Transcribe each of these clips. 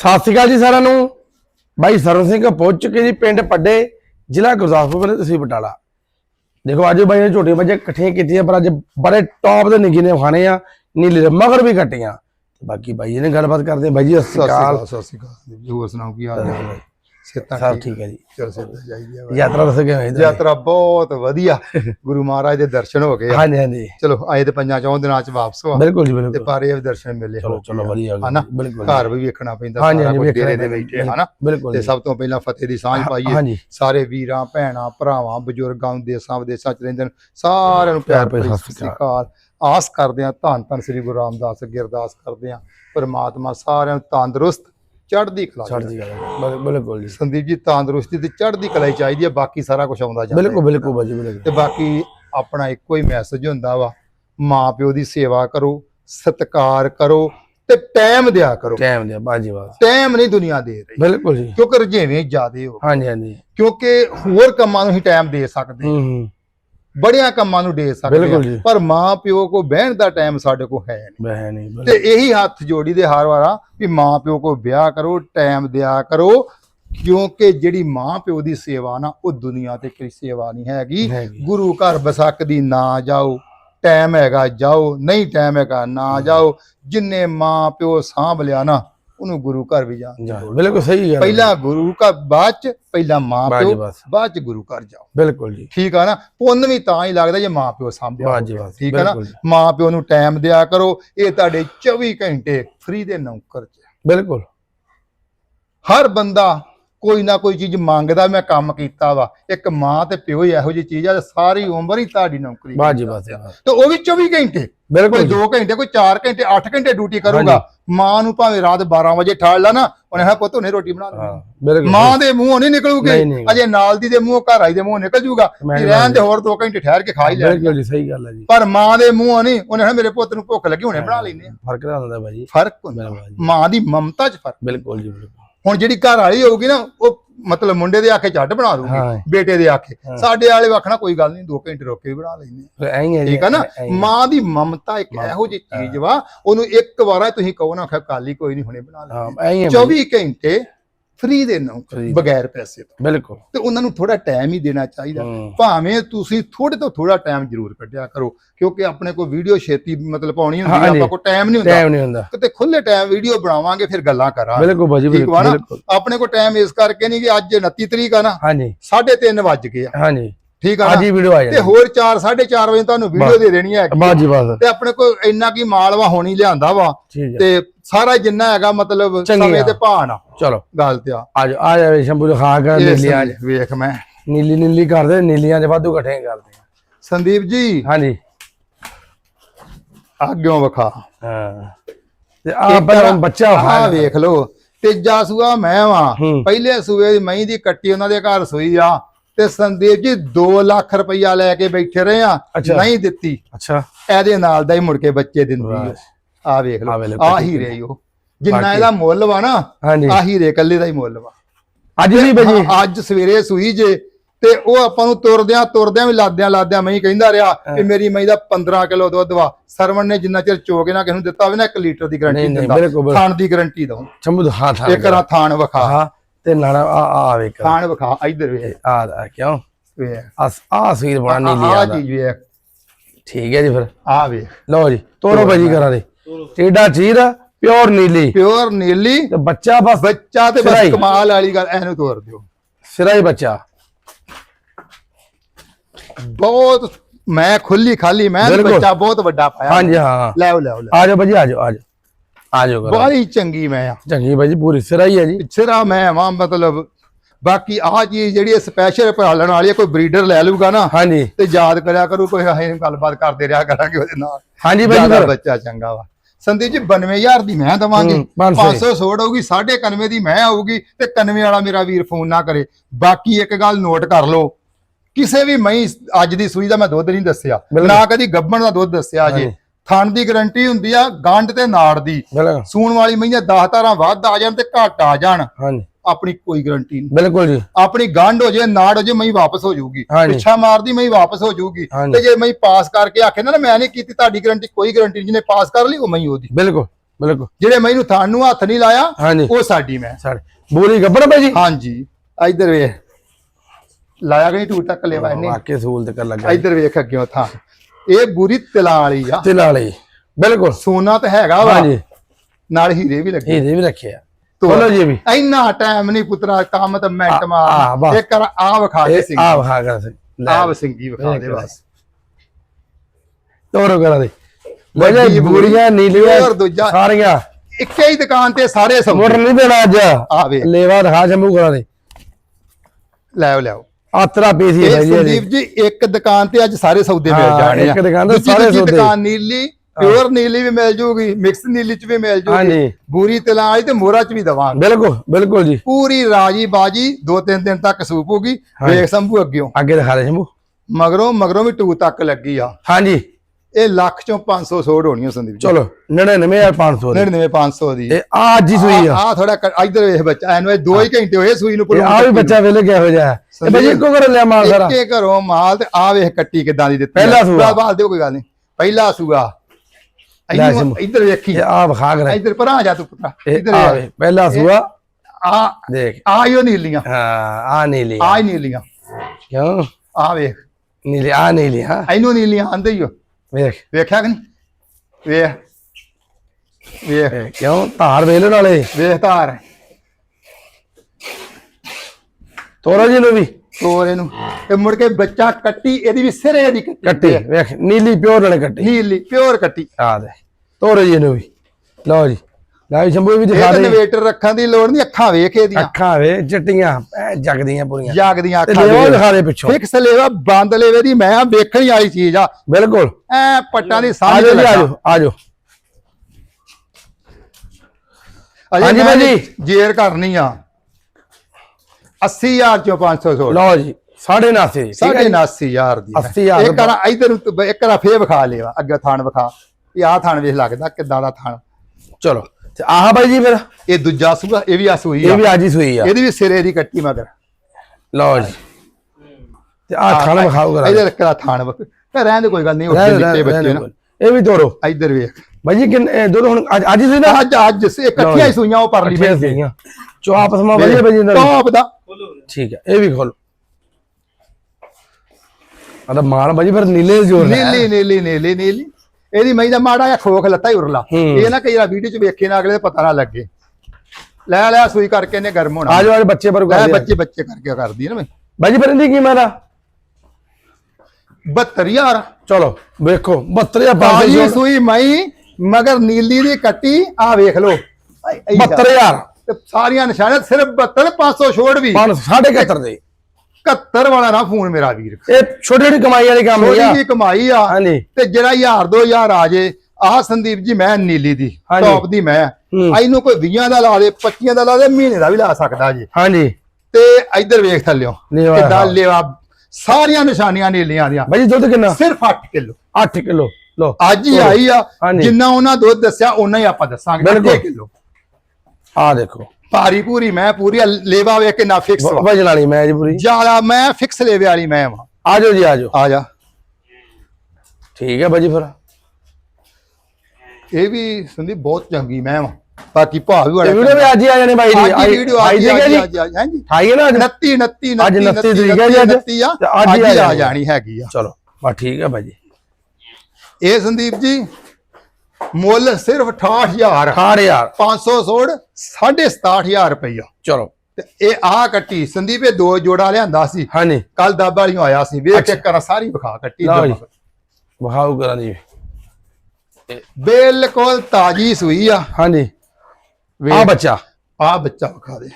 ਸਤਿ ਸ਼੍ਰੀ ਅਕਾਲ ਜੀ ਸਾਰਿਆਂ ਨੂੰ। ਬਾਈ ਸਰਵ ਸਿੰਘ ਪਹੁੰਚ ਚੁੱਕੇ ਜੀ ਪਿੰਡ ਪੱਡੇ, ਜ਼ਿਲ੍ਹਾ ਗੁਰਦਾਸਪੁਰ ਤੁਸੀਂ ਬਟਾਲਾ। ਦੇਖੋ, ਅੱਜ ਬਾਈ ਨੇ ਝੋਟੀਆਂ ਬੱਜੇ ਇਕੱਠੀਆਂ ਕੀਤੀਆਂ, ਪਰ ਅੱਜ ਬੜੇ ਟੌਪ ਦੇ ਨਿੱਗੀ ਨੇ ਖਾਣੇ ਆ, ਨੀਲੇ ਦੇ ਮਗਰ ਵੀ ਕੱਟੀਆਂ। ਬਾਕੀ ਬਾਈ ਜੀ ਨੇ ਗੱਲਬਾਤ ਕਰਦੇ ਬਾਈ ਜੀ, ਸਤਿ ਸ਼੍ਰੀ ਅਕਾਲ। ਸਤਿ ਸ਼੍ਰੀ ਅਕਾਲ ਹੋਰ ਸੁਣਾਓ, ਕੀ ਹਾਲ ਹੈ ਸਿੱਤਾ ਸਭ ਠੀਕ ਹੈ ਜੀ। ਚਲ ਸਿੱਧਾ ਜਾਈਦੀ ਆ ਯਾਤਰਾ ਦੱਸ ਕੇ ਹੋਈ ਯਾਤਰਾ ਬਹੁਤ ਵਧੀਆ। ਗੁਰੂ ਮਹਾਰਾਜ ਦੇ ਦਰਸ਼ਨ ਹੋ ਗਏ। ਹਾਂਜੀ ਹਾਂਜੀ। ਚਲੋ ਆਏ ਤੇ ਪੰਜਾਂ ਚੌਂ ਦਿਨਾਂ ਚ ਵਾਪਸ ਹੋ ਬਿਲਕੁਲ ਜੀ ਤੇ ਬਿਲਕੁਲ ਪਰ ਇਹ ਵੀ ਦਰਸ਼ਨ ਮਿਲੇ। ਚਲੋ ਚਲੋ ਵਧੀਆ ਹਨਾ? ਘਰ ਵੀ ਵੇਖਣਾ ਪੈਂਦਾ ਸਾਰਾ ਕੁਝ ਡੇਰੇ ਦੇ। ਬੈਠੇ ਹਨਾ? ਬਿਲਕੁਲ ਤੇ। ਸਭ ਤੋਂ ਪਹਿਲਾਂ ਫਤਿਹ ਦੀ ਸਾਂਝ ਪਾਈਏ। ਸਾਰੇ ਵੀਰਾਂ ਭੈਣਾਂ ਭਰਾਵਾਂ ਬਜ਼ੁਰਗਾਂ ਦੇਸਾਂ ਵਿਦੇਸਾਂ ਚ ਰਹਿੰਦੇ ਨੇ। ਸਾਰਿਆਂ ਨੂੰ ਪਿਆਰ ਭਰੀ ਸਤਿ ਸ਼੍ਰੀ ਸ਼੍ਰੀ ਅਕਾਲ ਆਸ ਕਰਦੇ ਆ ਧੰਨ ਧੰਨ ਸ੍ਰੀ ਗੁਰੂ ਰਾਮਦਾਸ ਅੱਗੇ ਅਰਦਾਸ ਕਰਦੇ ਆ ਪਰਮਾਤਮਾ ਸਾਰਿਆਂ ਨੂੰ ਤੰਦਰੁਸਤ ਚੜ੍ਹਦੀ ਕਲਾ ਛੱਡ ਦੀ ਗੱਲ ਬਿਲ- ਬਿਲਕੁਲ ਜੀ। ਸੰਦੀਪ ਜੀ ਤੰਦਰੁਸਤੀ ਤੇ ਚੜ੍ਹਦੀ ਕਲਾ ਹੀ ਚਾਹੀਦੀ ਹੈ ਬਾਕੀ ਸਾਰਾ ਕੁਝ ਆਉਂਦਾ ਜਾਂਦਾ ਬਿਲਕੁਲ। ਬਿਲਕੁਲ ਬਾਜੀ ਬਿਲਕੁਲ। ਤੇ ਬਾਕੀ ਆਪਣਾ ਇੱਕੋ ਹੀ ਮੈਸੇਜ ਹੁੰਦਾ ਵਾ ਮਾਂ ਪਿਓ ਦੀ ਸੇਵਾ ਕਰੋ ਸਤਿਕਾਰ ਕਰੋ ਤੇ ਟਾਈਮ ਦਿਆ ਕਰੋ। ਟਾਈਮ ਦੇ ਬਾਜੀ ਬਾਸ। ਟਾਈਮ ਨਹੀਂ ਦੁਨੀਆ ਦੇ ਰਹੀ। ਬਿਲਕੁਲ ਜੀ। ਕਿਉਂਕਿ ਰਜੇਵੇਂ ਜ਼ਿਆਦੇ ਹੋ ਹਾਂਜੀ ਹਾਂਜੀ। ਕਿਉਂਕਿ ਹੋਰ ਕੰਮਾਂ ਨੂੰ ਹੀ ਟਾਈਮ ਦੇ ਸਕਦੇ ਹੂੰ। ਬੜਿਆਂ ਕੰਮਾਂ ਨੂੰ ਦੇ ਸਕਦੇ ਹਾਂ। ਪਰ ਮਾਂ ਪਿਓ ਕੋ ਬਹਿਣ ਦਾ ਟਾਈਮ ਸਾਡੇ ਕੋਲ ਹੈ ਨਹੀਂ। ਤੇ ਇਹੀ ਹੱਥ ਜੋੜੀ ਦੇ ਹਰ ਵਾਰਾ ਵੀ ਮਾਂ ਪਿਓ ਕੋ ਵਿਆਹ ਕਰੋ ਟਾਈਮ ਦਿਆ ਕਰੋ ਕਿਉਂਕਿ ਜਿਹੜੀ ਮਾਂ ਪਿਓ ਦੀ ਸੇਵਾ ਨਾ ਉਹ ਦੁਨੀਆ ਤੇ ਕੋਈ ਸੇਵਾ ਨਹੀਂ ਹੈਗੀ। ਹੈਗੀ। ਗੁਰੂ ਘਰ ਬਸਕ ਦੀ ਨਾ ਜਾਓ ਟਾਈਮ ਹੈਗਾ ਜਾਓ ਨਹੀਂ ਟਾਈਮ ਹੈਗਾ ਨਾ ਜਾਓ। ਜਿੰਨੇ ਮਾਂ ਪਿਓ ਸਾਂਭ ਲਿਆ ਨਾ ਉਹਨੂੰ ਗੁਰੂ ਘਰ ਵੀ ਜਾਣ ਬਿਲਕੁਲ ਸਹੀ ਗੱਲ। ਪਹਿਲਾਂ ਗੁਰੂ ਘਰ ਬਾਅਦ ਚ ਪਹਿਲਾਂ ਮਾਂ ਪਿਓ। ਬਾਅਦ ਚ ਗੁਰੂ ਘਰ ਜਾਓ। ਬਿਲਕੁਲ ਜੀ। ਠੀਕ ਆ ਨਾ? ਪੁੰਨ ਵੀ ਤਾਂ ਹੀ ਲੱਗਦਾ ਜੇ ਮਾਂ ਪਿਓ ਸਾਂਭਿਆ ਠੀਕ ਆ ਨਾ। ਮਾਂ ਪਿਓ ਨੂੰ ਟਾਈਮ ਦਿਆ ਕਰੋ। ਇਹ ਤੁਹਾਡੇ 24 ਘੰਟੇ ਫ੍ਰੀ ਦੇ ਨੌਕਰ ਚ ਬਿਲਕੁਲ। ਹਰ ਬੰਦਾ ਕੋਈ ਨਾ ਕੋਈ ਚੀਜ਼ ਮੰਗਦਾ ਮੈਂ ਕੰਮ ਕੀਤਾ ਵਾ। ਇੱਕ ਮਾਂ ਤੇ ਪਿਓ ਹੀ ਇਹੋ ਜਿਹੀ ਚੀਜ਼ ਆ ਸਾਰੀ ਉਮਰ ਹੀ ਤੁਹਾਡੀ ਨੌਕਰੀ ਬਾਜੀ ਕਰਦਾ ਬਸ। ਤੇ ਉਹ ਵੀ 24 ਘੰਟੇ ਬਿਲਕੁਲ ਜੀ। 2 ਘੰਟੇ ਕੋਈ 4 ਘੰਟੇ 8 ਘੰਟੇ ਡਿਊਟੀ ਕਰੂਗਾ। ਮਾਂ ਨੂੰ ਭਾਵੇਂ ਰਾਤ 12 ਵਜੇ ਠਾਲ ਲਾ ਨਾ ਉਹਨੇ ਕਿਹਾ ਪੁੱਤ ਉਹਨੇ ਰੋਟੀ ਬਣਾ ਹਾਂ ਬਿਲਕੁਲ ਮਾਂ ਦੇ ਮੂੰਹੋਂ ਨਹੀਂ ਨਿਕਲੂਗੀ। ਅਜੇ ਨਾਲ ਦੀ ਦੇ ਮੂੰਹੋਂ ਘਰ ਆਈ ਦੇ ਮੂੰਹੋਂ ਨਿਕਲ ਜੂਗਾ। ਕਿ ਰਹਿਣ ਦੇ ਹੋਰ 2 ਘੰਟੇ ਠਹਿਰ ਕੇ ਖਾ ਹੀ ਲੈ ਬਿਲਕੁਲ ਜੀ ਸਹੀ ਗੱਲ ਹੈ ਜੀ। ਪਰ ਮਾਂ ਦੇ ਮੂੰਹੋਂ ਨਹੀਂ ਉਹਨੇ ਕਿਹਾ ਮੇਰੇ ਪੁੱਤ ਨੂੰ ਭੁੱਖ ਲੱਗੀ ਹੁਣੇ ਬਣਾ ਲੈਨੇ ਆ ਫ਼ਰਕ ਰਹਿ ਹੁੰਦਾ ਬਾਜੀ ਫ਼ਰਕ ਹੁੰਦਾ। ਜੀ। ਮਾਂ ਦੀ ਮਮਤਾ 'ਚ ਫ਼ਰਕ। ਬਿਲਕੁਲ ਜੀ ਬਿਲਕੁਲ। ਹੁਣ ਜਿਹੜੀ ਘਰ ਵਾਲੀ ਹੋਊਗੀ ਨਾ ਉਹ ਮਤਲਬ ਮੁੰਡੇ ਦੇ ਆਖੇ ਝੱਟ ਬਣਾ। ਦੂਗੀ ਬੇਟੇ ਦੇ ਆਖੇ। ਸਾਡੇ ਵਾਲੇ ਵਖਣਾ ਕੋਈ ਗੱਲ ਨਹੀਂ 2 ਘੰਟੇ ਰੋਕ ਕੇ ਬਣਾ ਲੈਂਦੇ ਠੀਕ ਆ ਨਾ। ਮਾਂ ਦੀ ਮਮਤਾ ਇੱਕ ਇਹੋ ਜਿਹੀ ਚੀਜ਼ ਵਾ ਉਹਨੂੰ ਇੱਕ ਵਾਰਾ ਤੁਸੀਂ ਕਹੋ ਨਾ ਆਖਿਆ ਕਾਲੀ ਕੋਈ ਨਹੀਂ ਹੁਣੇ ਬਣਾ ਹਾਂ ਲੈ ਐਂ ਹੀ ਹੈ ਬਾਜੀ। 24 ਘੰਟੇ ਫ੍ਰੀ ਦੇ ਨੌਕਰ Free। ਬਗੈਰ ਪੈਸੇ ਤੋਂ। ਬਿਲਕੁਲ। ਤੇ ਉਹਨਾਂ ਨੂੰ ਥੋੜਾ ਟਾਈਮ ਹੀ ਦੇਣਾ ਚਾਹੀਦਾ। ਹੂੰ। ਭਾਵੇਂ ਤੁਸੀਂ ਥੋੜੇ ਤੋਂ ਥੋੜਾ ਟਾਈਮ ਜ਼ਰੂਰ ਕੱਢਿਆ ਕਰੋ ਕਿਉਂਕਿ ਆਪਣੇ ਕੋਲ ਵੀਡੀਓ ਛੇਤੀ ਮਤਲਬ ਪਾਉਣੀ ਹੁੰਦੀ ਹਾਂਜੀ। ਆਪਾਂ ਕੋਲ ਟਾਈਮ ਨਹੀਂ ਹੁੰਦਾ। ਟਾਈਮ ਨਹੀਂ ਹੁੰਦਾ। ਕਿਤੇ ਖੁੱਲੇ ਟਾਈਮ ਵੀਡੀਓ ਬਣਾਵਾਂਗੇ ਫਿਰ ਗੱਲਾਂ ਕਰਾਂਗੇ। ਬਿਲਕੁਲ ਬਾਜੀ ਠੀਕ ਵਾ ਨਾ? ਬਿਲਕੁਲ। ਆਪਣੇ ਕੋਲ ਟਾਈਮ ਇਸ ਕਰਕੇ ਨਹੀਂ ਕਿ ਅੱਜ 29 ਤਰੀਕ ਆ ਨਾ ਹਾਂਜੀ। 3:30 ਵੱਜ ਗਏ ਆ। ਹਾਂਜੀ। ਠੀਕ ਆ ਅੱਜ ਨਾ ਹੀ ਵੀਡੀਓ ਆ ਤੇ ਹੋਰ 4 4:30 ਵਜੇ ਤੁਹਾਨੂੰ ਵੀਡੀਓ ਬਸ। ਦੇ ਦੇਣੀ ਹੈ ਬਾਜੀ ਬਸ ਤੇ ਆਪਣੇ ਕੋਲ ਇੰਨਾ ਕੀ ਮਾਲਵਾ ਹੋਣੀ ਲਿਆਂਦਾ ਵਾ। ਠੀਕ ਹੈ ਤੇ ਸਾਰਾ ਜਿੰਨਾ ਹੈਗਾ ਮਤਲਬ ਚੰਗੀ ਸਮੇਂ ਤੇ ਆ। ਭਾਣ ਆ ਚਲੋ। ਗੱਲ ਤੇ ਆ। ਅੱਜ ਆ ਜਾ ਸ਼ੰਭੂ ਦੇ ਖਾ ਕਰ ਇਹ ਨੀਲੀਆਂ ਸੰਦੀਪ, ਵੇਖ ਮੈਂ। ਨੀਲੀ ਨੀਲੀ ਕਰਦੇ ਨੀਲੀਆਂ ਦੇ ਵਾਧੂ ਇਕੱਠੇ ਕਰਦੇ ਆ। ਸੰਦੀਪ ਜੀ। ਹਾਂਜੀ। ਅੱਗਿਓਂ ਵਿਖਾ? ਹਾਂ। ਤੇ ਆ ਬੱਚਾ ਆ ਵੇਖ। ਲੋ ਤੀਜਾ ਸੂਆ ਮੈਂ ਵਾਂ। ਹੂੰ। ਪਹਿਲੇ ਸੂਏ ਦੀ ਮਹੀਂ ਦੀ ਕੱਟੀ ਉਹਨਾਂ ਦੇ ਘਰ ਸੂਈ ਆ। ਤੇ ਸੰਦੀਪ ਜੀ 2 ਲੱਖ ਰੁਪਈਆ ਲੈ ਕੇ ਬੈਠੇ ਰਹੇ ਆ। ਨਹੀਂ ਦਿੱਤੀ। ਅੱਛਾ। ਇਹਦੇ ਨਾਲ ਦਾ ਹੀ ਮੁੜ ਕੇ ਬੱਚੇ ਦਿੰਦੀ। ਆ। ਆ ਵੇਖ ਲਓ ਆ ਹੀਰੇ ਹੀ ਉਹ। ਜਿੰਨਾ ਇਹਦਾ ਮੁੱਲ ਵਾ ਨਾ ਆ ਹੀਰੇ ਕੱਲੇ ਦਾ ਹੀ ਮੁੱਲ ਵਾ। ਅੱਜ ਵੀ ਬਾਜੀ ਹਾਂ, ਅੱਜ ਸਵੇਰੇ ਸੂਈ ਜੇ ਤੇ ਉਹ ਆਪਾਂ ਨੂੰ ਤੁਰਦਿਆਂ ਤੁਰਦਿਆਂ ਵੀ ਲਾਦਿਆਂ ਲਾਦਿਆਂ ਮੈਂ ਕਹਿੰਦਾ ਰਿਹਾ ਕਿ ਮੇਰੀ ਮਹੀਂ ਦਾ 15 ਕਿਲੋ ਦੁੱਧ ਵਾ। ਸਰਵਣ ਨੇ ਜਿੰਨਾ ਚਿਰ ਚੋਗੇ ਨਾ ਕਿਸੇ ਨੂੰ ਦਿੱਤਾ ਹੋਵੇ ਨਾ 1 ਲੀਟਰ ਦੀ ਗਾਰੰਟੀ ਦਿੰਦਾ। ਖਾਣ ਦੀ ਗਾਰੰਟੀ ਦਊ। ਸ਼ੰਭੂ ਦੇ ਹੱਥ ਇੱਕ ਰਾਂ ਥਾਣ ਵਿਖਾ। ਹਾਂ। ਤੇ ਨਾਣਾ ਆ ਆ ਵੇਖ। ਥਾਣ ਵਿਖਾ ਇੱਧਰ ਵੇਖ। ਆ ਆ ਕਿਉਂ? ਆ ਆ ਸਵੀਰ ਬਣਾ ਨੀਲੀ ਆ ਆ ਚੀਜ਼ ਵੇਖ। ਠੀਕ ਹੈ ਜੀ ਫਿਰ। ਆ ਵੇਖ। ਲਓ ਜੀ ਤੋੜੋ ਬਾਜੀ ਕਰਾਂ ਦੇ। ਟੇਡਾ ਚੀਰ ਪਿਓਰ ਨੀਲੀ। ਪਿਓਰ ਨੀਲੀ। ਤੇ ਬੱਚਾ ਬਸ ਬੱਚਾ ਤੇ। ਬਸ ਕਮਾਲ ਵਾਲੀ ਗੱਲ ਇਹਨੂੰ ਤੋਰ ਦਿਓ। ਸਿਰਾ ਹੀ ਬੱਚਾ। ਬਹੁਤ ਮੈਂ ਖੁੱਲੀ ਖਾਲੀ ਮੈਂ ਵੀ। ਬੱਚਾ ਬਹੁਤ ਵੱਡਾ ਪਾਇਆ। ਹਾਂਜੀ ਹਾਂ ਲੈ ਲੈ ਲੈ ਆ ਜਾਓ ਬਾਜੀ ਆ ਜਾਓ। ਆ ਜਾਓ ਕਰਾਂ ਬੜੀ ਚੰਗੀ ਮੈਂ ਆ। ਚੰਗੀ ਬਾਜੀ ਪੂਰੀ ਸਿਰਾ ਹੀ ਹੈ ਜੀ। ਸਿਰਾ ਮੈਂ ਵਾਂ ਮਤਲਬ ਬਾਕੀ ਆਹ ਚੀਜ਼ ਜਿਹੜੀ ਸਪੈਸ਼ਲ ਪਾਲਣ ਵਾਲੀ ਹੈ ਕੋਈ ਬਰੀਡਰ ਲੈ ਲੂਗਾ ਨਾ ਹਾਂਜੀ। ਤੇ ਯਾਦ ਕਰਿਆ ਕਰੂ ਕੋਈ ਅਸੀਂ ਗੱਲਬਾਤ ਕਰਦੇ ਰਿਹਾ ਕਰਾਂਗੇ ਉਹਦੇ ਨਾਲ। ਹਾਂਜੀ ਜ਼ਿਆਦਾ ਫਿਰ। ਬੱਚਾ ਚੰਗਾ ਵਾ। ਸੰਦੀਪ ਜੀ 92000 ਦੀ ਮੈਂ ਦਵਾਂਗੇ। ਹੂੰ, ਪੰਜ ਸੌ। 500 ਛੋੜ ਆਊਗੀ 91 ਦੀ ਮੈਂ ਆਊਗੀ ਤੇ 91 ਵਾਲਾ ਮੇਰਾ ਵੀਰ ਫੋਨ ਨਾ ਕਰੇ। ਬਾਕੀ ਇੱਕ ਗੱਲ ਨੋਟ ਕਰ ਲਓ ਕਿਸੇ ਵੀ ਮਈ ਅੱਜ ਦੀ ਸੂਈ ਦਾ ਮੈਂ ਦੁੱਧ ਨਹੀਂ ਦੱਸਿਆ। ਬਿਲਕੁਲ। ਨਾ ਕਦੀ ਗੱਬਣ ਦਾ ਦੁੱਧ ਦੱਸਿਆ ਜੇ। ਹਾਂਜੀ। ਥਣ ਦੀ ਗਾਰੰਟੀ ਹੁੰਦੀ ਆ ਗੰਢ ਤੇ ਨਾੜ ਦੀ। ਬਿਲਕੁਲ। ਸੂਣ ਵਾਲੀ ਮਈਆਂ 10 ਤਾਰਾਂ ਵੱਧ ਆ ਜਾਣ ਤੇ ਘੱਟ ਆ ਜਾਣ। ਹਾਂਜੀ। ਆਪਣੀ ਕੋਈ ਗਾਰੰਟੀ ਨਹੀਂ। ਬਿਲਕੁਲ ਜੀ। ਆਪਣੀ ਗੰਢ ਹੋ ਜੇ ਨਾੜ ਹੋ ਜੇ ਮਈ ਵਾਪਸ ਹੋ ਜਾਊਗੀ। ਪਿੱਛਾ ਮਾਰਦੀ ਮਈ ਵਾਪਸ ਹੋ ਜਾਊਗੀ। ਤੇ ਜੇ ਮਈ ਪਾਸ ਕਰਕੇ ਆਖੇ ਨਾ ਨਾ ਮੈਂ ਨਹੀਂ ਕੀਤੀ ਤੁਹਾਡੀ ਗਾਰੰਟੀ ਕੋਈ ਗਾਰੰਟੀ ਜਿਹਨੇ ਪਾਸ ਕਰ ਲਈ ਉਹ ਮਈ ਉਹਦੀ। ਬਿਲਕੁਲ ਬਿਲਕੁਲ। ਜਿਹੜੇ ਮੈਂ ਇਹਨੂੰ ਥਾਣ ਨੂੰ ਹੱਥ ਨਹੀਂ ਲਾਇਆ ਉਹ ਸਾਡੀ ਮੈਂ। ਸਾਡੇ। ਬੋਲੀ ਗੱਬੜ ਬਾਈ ਜੀ? ਹਾਂਜੀ। ਇਧਰ ਵੇਖ। ਲਾਇਆ ਗਈ ਟੂ ਟੱਕ ਲੈਵਾ ਇਹਨੇ। ਵਾਕੇ ਸਹੂਲਤ ਕਰ ਲੱਗਾ। ਇਧਰ ਵੇਖ ਅੱਗੇ ਥਾਂ। ਇਹ ਬੁਰੀ ਤਿਲਾਂ ਵਾਲੀ ਆ। ਤੇ ਨਾਲੇ ਬਿਲਕੁਲ। ਸੋਨਾ ਤਾਂ ਹੈਗਾ ਵਾ। ਹਾਂਜੀ। ਨਾਲ ਹੀਰੇ ਵੀ ਲੱਗੇ। ਇਹਦੇ ਵੀ ਰੱਖਿਆ ਤੋਰ। ਬੋਲੋ ਜੀ ਵੀ। ਇੰਨਾ ਟਾਈਮ ਨਹੀਂ ਪੁੱਤਰਾ ਕੰਮ ਤਾਂ ਮਿੰਟ ਆ, ਆ, ਮਾਰ। ਇਹ ਕਰ ਆ ਵਿਖਾ ਦੇ ਇਹ ਸਿੰਘ ਆ ਵਹਾ ਕਰ ਸੇ ਆ ਸਿੰਘੀ ਵਿਖਾ ਦੇ ਬਸ। ਤੋਰੋ ਕਰਾ ਦੇ। ਲੈ ਜਾ ਬੂਰੀ, ਬੂੜੀਆਂ ਨੀਲੀਆਂ ਹੋਰ ਦੂਜਾ। ਸਾਰੀਆਂ। ਇੱਕੇ ਹੀ ਦੁਕਾਨ ਤੇ ਸਾਰੇ ਮੁੜ ਨਹੀਂ ਦੇਣਾ ਅੱਜ। ਆ ਵੇ ਲੇਵਾ ਦਿਖਾ ਜੰਮੂ ਕਰਾ ਦੇ। ਲੈ ਲਿਆਓ ਆਤਰਾ ਪੀਸੀ ਹੈ ਜੀ। ਸੰਦੀਪ ਜੀ ਇੱਕ ਦੁਕਾਨ ਤੇ ਅੱਜ ਸਾਰੇ ਸੌਦੇ ਮਿਲ ਜਾਣੇ ਆ। ਇੱਕ ਦੁਕਾਨ ਤੇ ਸਾਰੇ ਸੌਦੇ। ਦੁਕਾਨ ਨੀਲੀ ਪਿਓਰ ਨੀਲੀ ਵੀ ਮਿਲ ਜੂਗੀ ਮਿਕਸ ਨੀਲੀ ਚ ਵੀ ਮਿਲ ਜੂਗੀ। ਹਾਂਜੀ। ਬੂਰੀ ਤਿਲਾਂ ਵਾਲੀ ਤੇ ਮੋਰਾ ਚ ਵੀ ਦਵਾਂਗੇ। ਬਿਲਕੁਲ ਬਿਲਕੁਲ ਜੀ। ਪੂਰੀ ਰਾਜੀ ਬਾਜੀ ਦੋ ਤਿੰਨ ਦਿਨ ਤੱਕ ਸੂਪ ਹੋਗੀ। ਵੇਖ ਸੰਭੂ ਅੱਗਿਓ। ਅੱਗੇ ਦਿਖਾ ਦੇ ਸ਼ੰਭੂ। ਮਗਰੋਂ ਮਗਰੋਂ ਵੀ ਟੂ ਤੱਕ ਲੱਗੀ ਆ। ਹਾਂਜੀ। ਇਹ ਲੱਖ ਚੋਂ 500 ਸੋੜ ਹੋਣੀ ਆ ਸੰਦੀਪ ਜੀ। ਚਲੋ 99500 ਦੀ। 99 500 ਦੀ। ਇਹ ਆ ਅੱਜ ਹੀ ਸੂਈ ਆ। ਆ ਥੋੜਾ ਇਧਰ ਵੇਖ ਬੱਚਾ ਇਹਨੂੰ ਇਹ ਦੋ ਹੀ ਘੰਟੇ ਹੋਏ ਸੂਈ ਨੂੰ ਆ ਵੀ ਬੱਚਾ ਵੇਲੇ ਗਿਆ ਹੋ। ਜਾ ਇਹ ਬਈ ਇੱਕੋ ਕਰ ਲਿਆ ਮਾਲ ਸਾਰਾ। ਇੱਕੇ ਘਰੋਂ ਮਾਲ ਤੇ ਆ ਵੇਖ ਕੱਟੀ ਕਿਦਾਂ ਦੀ ਦਿੱਤੀ ਪਹਿਲਾ ਸੂਆ। ਬਾਲ ਦਿਓ ਕੋਈ ਗੱਲ ਨਹੀਂ। ਪਹਿਲਾ ਸੂਆ। ਇੱਧਰ ਵੇਖੀ। ਆ ਵਿਖਾ ਕਰ ਇੱਧਰ ਪਰ ਆ ਜਾ ਤੂੰ ਪੁੱਤਰਾ। ਇੱਧਰ ਆ ਵੇ ਪਹਿਲਾ ਸੂਆ। ਆ ਦੇਖ। ਆ ਹੀ ਨੀਲੀਆਂ। ਹਾਂ ਆ ਨੀਲੀ ਆ ਹੀ ਨੀਲੀਆਂ। ਕਿਉਂ? ਆ ਵੇਖ। ਨੀਲੀ ਆ ਨੀਲੀ ਹਾਂ ਇਹਨੂੰ ਨੀਲੀਆਂ ਆਂਦੇ ਹੀ ਓ। ਵੇਖ। ਵੇਖਿਆ ਕਿ ਨਹੀਂ? ਵੇਖ। ਵੇਖ। ਇਹ ਕਿਉਂ? ਧਾਰ ਵੇਲੇ। ਨਾਲੇ ਵੇਖ ਧਾਰ। ਤੋਰਾ ਜੀ ਨੂੰ ਵੀ। ਤੋਰ ਇਹਨੂੰ ਤੇ ਮੁੜ ਕੇ ਬੱਚਾ ਕੱਟੀ ਇਹਦੀ ਵੀ ਸਿਰੇ ਦੀ ਕੱਟੀ ਵੇਖ ਨੀਲੀ ਪਿਓਰ ਨਾਲੇ ਕੱਟੀ। ਨੀਲੀ ਪਿਓਰ ਕੱਟੀ। ਆ ਦੇ ਤੋਰੇ ਜੀ ਨੂੰ ਵੀ। ਲਓ ਜੀ। ਲੈ ਵੀ ਸ਼ੰਭੂ ਵੀ ਦਿਖਾ ਦੇ। ਇਨਵੇਟਰ ਰੱਖਣ ਦੀ ਲੋੜ ਨਹੀਂ ਅੱਖਾਂ ਵੇਖ ਇਹਦੀਆਂ। ਅੱਖਾਂ ਵੇ ਚਿੱਟੀਆਂ ਐ ਜਗਦੀਆਂ ਪੂਰੀਆਂ। ਜਾਗਦੀਆਂ ਤੇ ਅੱਖਾਂ ਲੇਵਾ ਵੇਖ। ਦਿਖਾ ਦੇ ਪਿੱਛੋਂ। ਫਿਕਸ ਲੇਵਾ ਬੰਦ ਲੇਵੇ ਦੀ ਮੈਂ ਵੇਖਣ ਵਾਲੀ ਚੀਜ਼ ਆ। ਬਿਲਕੁਲ। ਐ ਪੱਟਾਂ ਦੀ ਸਾਂਝ ਜੀ ਲੱਗਾ। ਆ ਜਾਓ ਆ ਜਾਓ ਅਜੇ ਹਾਂਜੀ ਮੈਂ ਭਾਜੀ। ਜੇਰ ਕਰਨੀ ਆ। 80000 ਚੋਂ 500 ਸੋੜ ਲਓ ਜੀ 9.5 ਜੀ ਠੀਕ ਹੈ ਸਾਢੇ ਜੀ? 80000 ਦੀ 80,000 ਇੱਕ ਕਰਾ ਇਧਰ ਇੱਕ ਕਰਾ ਫੇਰ ਵਿਖਾ ਲਿਆ ਅੱਗੇ ਥਾਣ ਵਿਖਾ। ਇਹ ਆ ਥਾਣ ਵੇਖ ਲੱਗਦਾ ਕਿੱਦਾਂ ਦਾ ਥਾਣ। ਚਲੋ। ਤੇ ਆਹ ਬਾਈ ਜੀ ਫਿਰ ਇਹ ਦੂਜਾ ਸੂਆ ਇਹ ਵੀ ਆ। ਸੂਈ ਇਹ ਆ ਵੀ ਅੱਜ ਹੀ ਸੂਈ ਆ। ਇਹਦੀ ਵੀ ਸਿਰੇ ਦੀ ਕੱਟੀ ਮਗਰ। ਲਓ ਜੀ। ਤੇ ਆ ਖਾਣਾ ਵਿਖਾਓ ਕਰਾ ਇਹਦੇ ਰੱਖਦਾ ਥਾਣ ਵਕ ਰਹਿਣ ਦੇ ਕੋਈ ਗੱਲ ਨਹੀਂ ਉੱਥੇ ਨਿੱਕੇ ਬੱਚੇ। ਨਾ। ਇਹ ਵੀ ਤੋਰੋ ਇਧਰ ਵੇਖ। ਬਾਈ ਜੀ ਕਿੰਨੇ ਦੁੱਧ ਹੁਣ ਅੱਜ ਅੱਜ ਸੂਈ ਨਾ ਅੱਜ ਅੱਜ ਸੇ ਇਕੱਠੀਆਂ ਹੀ ਸੂਈਆਂ ਉਹ ਪਰਲੀ ਬੈਠੀ। ਸੂਈਆਂ। ਚੋ ਆਪਸ ਵਿੱਚ ਵਧੀਆ ਬਾਈ ਜੀ ਟੌਪ ਦਾ। ਠੀਕ ਹੈ ਇਹ ਵੀ ਖੋਲੋ। ਆਦਾ ਮਾਲ ਬਾਜੀ ਫਿਰ ਨੀਲੇ ਜੋਰ ਨੀਲੀ ਨੀਲੀ ਨੀਲੀ ਨੀਲੀ। ਇਹਦੀ ਮਈ ਦਾ ਮਾੜਾ ਜਿਹਾ ਖੋਖ ਲੱਤਾ ਹੀ ਉਰਲਾ। ਇਹ ਨਾ ਕਈ ਵਾਰ ਵੀਡੀਓ ਚ ਵੇਖੇ ਨਾ ਅਗਲੇ ਦਾ ਪਤਾ ਨਾ ਲੱਗੇ। ਲੈ ਲੈ ਸੂਈ ਕਰਕੇ ਇਹਨੇ ਗਰਮ ਹੋਣਾ। ਆ ਜਾਓ ਅੱਜ ਬੱਚੇ ਪਰ ਕਰ ਬੱਚੇ ਬੱਚੇ ਕਰਕੇ ਕਰਦੀ ਨਾ ਮੈਂ। ਬਾਜੀ ਇਹਦੀ ਕੀਮਤ ਆ 72000 ਚਲੋ ਵੇਖੋ 72 ਜਾਂ ਬਾਜੀ 500 ਸੂਈ ਮਈ ਮਗਰ ਨੀਲੀ ਦੀ ਕੱਟੀ ਆ ਵੇਖ ਲੋ 72000 ਤੇ ਸਾਰੀਆਂ ਨਿਸ਼ਾਨਾਂ ਸਿਰਫ 72 500 ਛੋੜ ਵੀ। 71 ਦੇ। 71 ਵਾਲਾ ਨਾ ਫੋਨ ਮੇਰਾ ਵੀਰ। ਇਹ ਛੋਟੀ ਛੋਟੀ ਕਮਾਈ ਵਾਲੀ ਕੰਮ ਥੋੜੀ ਹੈ ਜੀ ਕਮਾਈ ਆ ਹਾਂਜੀ। ਤੇ ਜਿਹੜਾ 1000 2000 ਆ ਜੇ ਆਹ ਸੰਦੀਪ ਜੀ ਮੈਂ ਨੀਲੀ ਦੀ। ਟੌਪ ਦੀ ਮੈਂ। ਇਹਨੂੰ ਕੋਈ 20 ਦਾ ਲਾ ਦੇ 25 ਦਾ ਲਾ ਦੇ ਮਹੀਨੇ ਦਾ ਵੀ ਲਾ ਸਕਦਾ ਜੀ। ਹਾਂਜੀ। ਤੇ ਇੱਧਰ ਵੇਖ ਥੱਲਿਓ ਕਿੱਦਾਂ। ਲੇਵਾ ਸਾਰੀਆਂ ਨਿਸ਼ਾਨੀਆਂ ਨੀਲੀਆਂ ਦੀਆਂ। ਬਾਜੀ ਦੁੱਧ ਕਿੰਨਾ? ਸਿਰਫ 8 ਕਿਲੋ। 8 ਕਿਲੋ। ਲੋ ਅੱਜ ਹੀ ਆਈ ਆ। ਜਿੰਨਾ ਉਹਨਾਂ ਦੁੱਧ ਦੱਸਿਆ ਉਹਨਾਂ ਹੀ ਆਪਾਂ ਦੱਸਾਂਗੇ ਬਿਲਕੁਲ। 8 ਕਿਲੋ। ਆ ਦੇਖੋ। ਭਾਰੀ ਪੂਰੀ ਮੈਂ ਪੂਰੀ ਆ, ਲੇਵਾ ਵੇਖ ਕੇ ਨਾ ਫਿਕਸ ਵਾ ਵਜਣ ਵਾਲੀ ਮੈਚ ਪੂਰੀ। ਜ਼ਿਆਦਾ ਮੈਂ ਫਿਕਸ ਲੇਵੇ ਵਾਲੀ ਮੈਂ ਵਾ। ਆ ਜਾਓ ਜੀ ਆ ਜਾਓ। ਆ ਜਾ। ਠੀਕ ਹੈ ਬਾਜੀ ਫਿਰ। ਇਹ ਵੀ ਸੰਦੀਪ ਬਹੁਤ ਚੰਗੀ ਮੈਂ ਵਾ। ਬਾਕੀ ਭਾਅ ਵੀ ਬੜਾ ਵੀਡੀਓ ਵੀ ਅੱਜ ਹੀ ਆ ਜਾਣੇ ਬਾਈ ਦੀ ਅੱਜ ਹੀ ਵੀਡੀਓ ਅੱਜ ਠੀਕ ਹੈ ਜੀ ਹਾਂਜੀ। ਹੈ ਨਾ ਅੱਜ? 29 29 ਅੱਜ 29 ਤਰੀਕ ਹੈ ਜੀ ਅੱਜ। ਅੱਜ ਆ ਹੀ ਆ ਆ ਜਾਣੀ ਹੈਗੀ ਆ। ਚਲੋ ਬਸ ਠੀਕ ਹੈ ਬਾਜੀ। ਇਹ ਸੰਦੀਪ ਜੀ ਮੁੱਲ ਸਿਰਫ 68000 ਖਾੜ ਯਾਰ 500 ਸੋੜ 67500 ਰੁਪਈਆ। ਚਲੋ। ਤੇ ਇਹ ਆ ਕੱਟੀ। ਸੰਦੀਪ ਦੋ ਜੋੜਾ ਲਿਆਂਦਾ ਸੀ। ਹਾਂਜੀ। ਕੱਲ ਦਾਬਾ ਵਾਲੀਆਂ ਆਇਆ ਸੀ। ਵੇਖ ਕੇ ਕਰਾ ਸਾਰੀ ਵਿਖਾ ਕੱਟੀ। ਵਿਖਾਓ ਕਰਾਂ ਜੀ। ਬਿਲਕੁਲ ਤਾਜੀ ਸੂਈ ਆ। ਹਾਂਜੀ। ਆ ਬੱਚਾ। ਆ ਬੱਚਾ ਵਿਖਾ ਦੇ।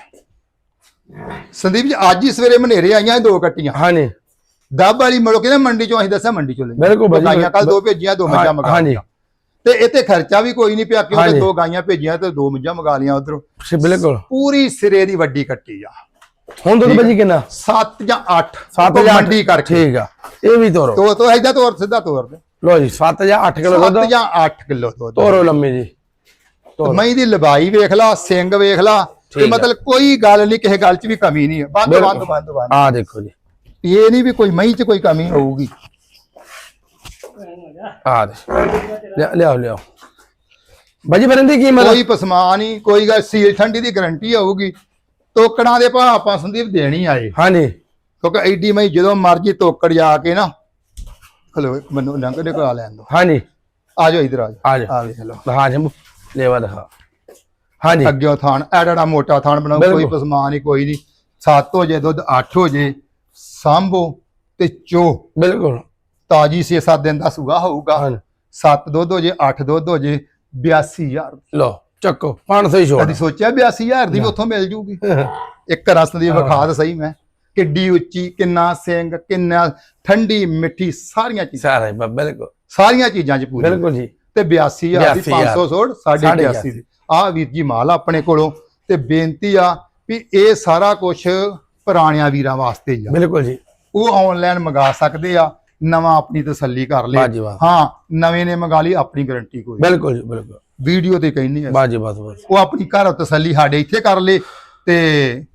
ਸੰਦੀਪ ਜੀ ਅੱਜ ਹੀ ਸਵੇਰੇ ਮਨੇਰੇ ਆਈਆਂ ਦੋ ਕੱਟੀਆਂ। ਹਾਂਜੀ। ਦੱਬ ਵਾਲੀ ਮੜੋ ਕਹਿੰਦੇ ਮੰਡੀ ਚੋਂ ਅਸੀਂ ਦੱਸਿਆ ਮੰਡੀ ਚੋਂ ਲਈ ਬਿਲਕੁਲ ਬਾਜੀ, ਗਾਈਆਂ ਕੱਲ ਦੋ ਭੇਜੀਆਂ ਦੋ ਮੱਝਾਂ ਮੰਗਾ ਹਾਂਜੀ। ਤੇ ਇੱਥੇ ਖਰਚਾ ਵੀ ਕੋਈ ਨਹੀਂ ਪਿਆ ਕਿਉਂਕਿ। ਦੋ ਗਾਈਆਂ ਭੇਜੀਆਂ ਤੇ ਦੋ ਮੱਝਾਂ ਮੰਗਾ ਲੀਆਂ ਉਧਰੋਂ। ਬਿਲਕੁਲ। ਪੂਰੀ ਸਿਰੇ ਦੀ ਵੱਡੀ ਕੱਟੀ ਆ। ਹੁਣ ਦੁੱਧ ਬਾਜੀ ਕਿੰਨਾ? 7 ਜਾਂ 8 7 ਜਾਂ ਮੰਡੀ ਕਰਕੇ। ਠੀਕ ਆ। ਇਹ ਵੀ ਤੋਰੋ। ਤੋ ਤੋ ਐਦਾਂ ਤੋਰ ਸਿੱਧਾ ਤੋਰ ਦੇ। ਲੋ ਜੀ 7 ਜਾਂ 8 ਕਿਲੋ 7 ਦੁੱਧ ਜਾਂ 8 ਕਿਲੋ ਦੁੱਧ। ਤੋਰੋ ਲੰਮੀ ਜੀ। ਮਈ ਦੀ ਲੰਬਾਈ ਵੇਖ ਲਾ ਸਿੰਘ ਵੇਖ ਲਾ ਤੇ। ਮਤਲਬ ਕੋਈ ਗੱਲ ਨਹੀਂ ਕਿਸੇ ਗੱਲ 'ਚ ਵੀ ਕਮੀ ਨਹੀਂ ਹੈ ਬੰਦ। ਬੰਦ ਬੰਦ ਬੰਦ। ਆ ਦੇਖੋ ਜੀ। ਇਹ ਨਹੀਂ ਵੀ ਕੋਈ ਮਈ 'ਚ ਕੋਈ ਕਮੀ ਹੋਊਗੀ। ਆ ਦੇ ਲਿਆ- ਲਿਆਓ ਲਿਆਓ ਬਾਜੀ ਫਿਰ ਇਹਦੀ ਕੀਮਤ ਕੋਈ ਪਸਮਾ ਨਹੀਂ ਕੋਈ ਗੱਲ ਸੀਲ ਠੰਡੀ ਦੀ ਗਾਰੰਟੀ ਹੋਊਗੀ। ਤੋਕੜਾਂ ਦੇ ਭਾਅ ਆਪਾਂ ਸੰਦੀਪ ਦੇਣੀ ਆਏ ਹਾਂਜੀ। ਕਿਉਂਕਿ ਐਡੀ ਮੈਂ ਜਦੋਂ ਮਰਜ਼ੀ ਤੋਕੜ ਜਾ ਕੇ ਨਾ ਹਲੋ ਮੈਨੂੰ ਲੰਘ ਦੇ ਕੋਲ ਲੈਣ ਦੋ। ਹਾਂਜੀ। ਆ ਜਾਓ ਇਧਰ ਆ ਜਾਓ। ਆ ਜਾ। ਵੇਖ ਲਓ। ਦਿਖਾ ਜੰਮੂ। ਲੈਵਾ ਦਿਖਾ। ਹਾਂਜੀ। ਅੱਗੇ ਥਾਣ ਐਡੜਾ ਮੋਟਾ ਥਾਣ ਬਣਾਓ ਕੋਈ। ਪਸਮਾ ਨਹੀਂ ਕੋਈ ਨਹੀਂ। 7 ਹੋ ਜੇ ਦੁੱਧ 8 ਹੋ ਜੇ ਸਾਂਭੋ ਤੇ ਚੋ। ਬਿਲਕੁਲ। ਤਾਜੀ 6-7 ਦਿਨ ਦਾ ਸੂਗਾ ਹੋਊਗਾ। ਹਾਂਜੀ। 7 ਦੁੱਧ ਹੋ ਜੇ 8 ਦੁੱਧ ਹੋ ਜੇ 82000 ਲੋ ਚੱਕੋ 500 ਹੀ ਛੋੜ। ਕਦੀ ਸੋਚਿਆ 82000 ਦੀ ਵੀ ਉੱਥੋਂ ਮਿਲ ਜੂਗੀ? ਇੱਕ ਰਸ ਦੀ ਵਿਖਾ ਤਾਂ ਸਹੀ ਮੈਂ। ਕਿੱਡੀ ਉੱਚੀ ਕਿੰਨਾ ਸਿੰਘ ਕਿੰਨਾ ਠੰਡੀ ਮਿੱਠੀ ਸਾਰੀਆਂ ਚੀਜ਼ਾਂ। ਸਾਰਾ ਹੀ, ਬ- ਬਿਲਕੁਲ। ਸਾਰੀਆਂ ਚੀਜ਼ਾਂ ਚ ਪੂਰੀ। ਬਿਲਕੁਲ ਜੀ। ਤੇ 82000 ਦੀ 82,000 500 ਸੋੜ 8.5 ਦੀ। ਆ ਵੀਰ ਜੀ ਮਾਲ ਆ ਆਪਣੇ ਕੋਲੋਂ। ਤੇ ਬੇਨਤੀ ਆ ਵੀ ਇਹ ਸਾਰਾ ਕੁਝ ਪੁਰਾਣਿਆਂ ਵੀਰਾਂ ਵਾਸਤੇ ਹੀ ਆ। ਬਿਲਕੁਲ ਜੀ। ਉਹ ਆਨਲਾਈਨ ਮੰਗਾ ਸਕਦੇ ਆ। ਨਵਾਂ ਆਪਣੀ ਤਸੱਲੀ ਕਰ ਲੇ। ਹਾਂ ਨਵੇਂ ਨੇ ਮੰਗਾ ਲਈ ਆਪਣੀ ਗਾਰੰਟੀ ਕੋਈ। ਬਿਲਕੁਲ ਬਿਲਕੁਲ। ਵੀਡੀਓ ਤੇ ਕਹਿੰਨੀ ਆ। ਬਾਜੀ ਬਾਤ ਬਸ ਉਹ ਆਪਣੀ ਘਰ ਤਸੱਲੀ ਸਾਡੇ ਇੱਥੇ ਕਰ ਲੇ ਤੇ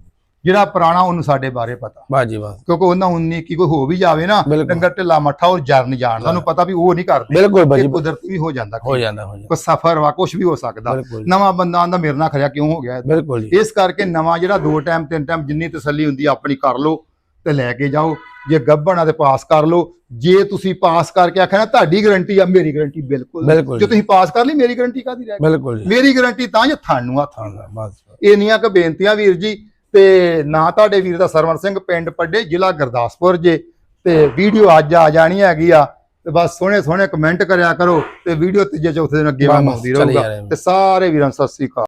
ਜਿਹੜਾ ਪੁਰਾਣਾ ਉਹਨੂੰ ਸਾਡੇ ਬਾਰੇ ਪਤਾ। ਬਾਜੀ ਬਾਤ ਕਿਉਂਕਿ ਉਹਨਾਂ 19 ਕੀ ਕੋਈ ਹੋ ਵੀ ਜਾਵੇ ਨਾ। ਡੰਗਰ ਢਿੱਲਾ ਮੱਠਾ ਉਹ ਜਰਨ ਜਾਣ। ਸਾਨੂੰ ਪਤਾ ਵੀ ਉਹ ਨਹੀਂ ਕਰਦੇ। ਬਿਲਕੁਲ ਬਾਜੀ ਕੁਦਰਤੀ ਵੀ ਹੋ ਜਾਂਦਾ ਹੋ ਜਾਂਦਾ ਹੋ ਜਾਂਦਾ। ਕੋਈ ਸਫਰ ਵਾ ਕੁਝ ਵੀ ਹੋ ਸਕਦਾ। ਨਵਾਂ ਬੰਦਾ ਆਂਦਾ ਮੇਰੇ ਨਾਲ ਖੜਿਆ ਕਿਉਂ ਹੋ ਗਿਆ? ਬਿਲਕੁਲ ਇਸ ਕਰਕੇ ਨਵਾਂ ਜਿਹੜਾ ਦੋ ਟਾਈਮ ਤਿੰਨ ਟਾਈਮ ਜਿੰਨੀ ਤਸੱਲੀ ਹੁੰਦੀ ਆਪਣੀ ਕਰ ਲਓ। ਤੇ ਲੈ ਕੇ ਜਾਓ। ਜੇ ਗੱਭਣ ਆ ਤੇ ਪਾਸ ਕਰ ਲਓ। ਜੇ ਤੁਸੀਂ ਪਾਸ ਕਰਕੇ ਆਖਿਆ ਨਾ ਤੁਹਾਡੀ ਗਾਰੰਟੀ ਆ ਮੇਰੀ ਗਾਰੰਟੀ ਬਿਲਕੁਲ। ਜੇ। ਤੁਸੀਂ ਪਾਸ ਕਰ ਲਈ ਮੇਰੀ ਗਾਰੰਟੀ ਕਾਦੀ ਰਹਿ ਗਈ? ਬਿਲਕੁਲ ਮੇਰੀ ਗਾਰੰਟੀ ਤਾਂ ਜੇ ਤੁਹਾਨੂੰ ਹੱਥ ਹਾਂ ਬਸ ਇੰਨੀਆਂ ਕੁ ਬੇਨਤੀਆਂ ਵੀਰ ਜੀ ਤੇ ਨਾ ਤੁਹਾਡੇ ਵੀਰ ਦਾ ਸਰਵਣ ਸਿੰਘ ਪਿੰਡ ਪੱਡੇ ਜ਼ਿਲ੍ਹਾ ਗੁਰਦਾਸਪੁਰ ਜੇ। ਤੇ ਵੀਡੀਓ ਅੱਜ ਆ ਜਾਣੀ ਹੈਗੀ ਆ। ਤੇ ਬਸ ਸੋਹਣੇ ਸੋਹਣੇ ਕਮੈਂਟ ਕਰਿਆ ਕਰੋ ਤੇ ਵੀਡੀਓ ਤੀਜੇ ਚੌਥੇ ਦਿਨ ਅੱਗੇ ਵਾਂਗ ਰਹੂਗਾ। ਰਿਹਾ। ਤੇ ਸਾਰੇ ਵੀਰਾਂ ਸਤਿ ਸ੍ਰੀ ਅਕਾਲ।